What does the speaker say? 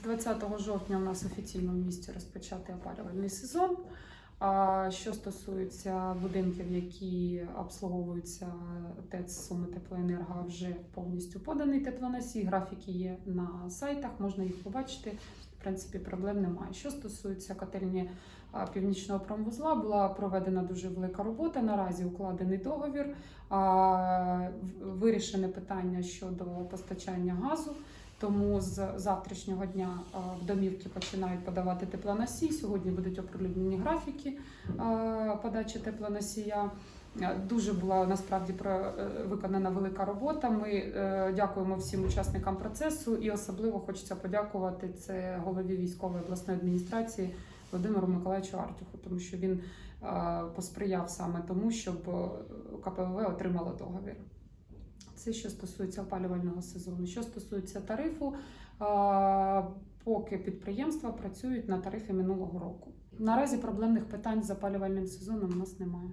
З 20 жовтня у нас офіційно в місті розпочатий опалювальний сезон. А що стосується будинків, які обслуговуються ТЕЦ Суми Теплоенерго, вже повністю поданий теплоносій. Графіки є на сайтах, можна їх побачити. В принципі, проблем немає. Що стосується котельні північного промвузла, була проведена дуже велика робота. Наразі укладений договір. Вирішене питання щодо постачання газу. Тому з завтрашнього дня в домівки починають подавати теплоносій. Сьогодні будуть оприлюднені графіки подачі теплоносія. Е, Дуже була насправді е, виконана велика робота. Ми е, дякуємо всім учасникам процесу, і особливо хочеться подякувати це голові військової обласної адміністрації Володимиру Миколаївичу Артюху, тому що він е, посприяв саме тому, щоб е, КПВВ отримало договір. Це що стосується опалювального сезону. Що стосується тарифу, поки підприємства працюють на тарифі минулого року. Наразі проблемних питань з опалювальним сезоном у нас немає.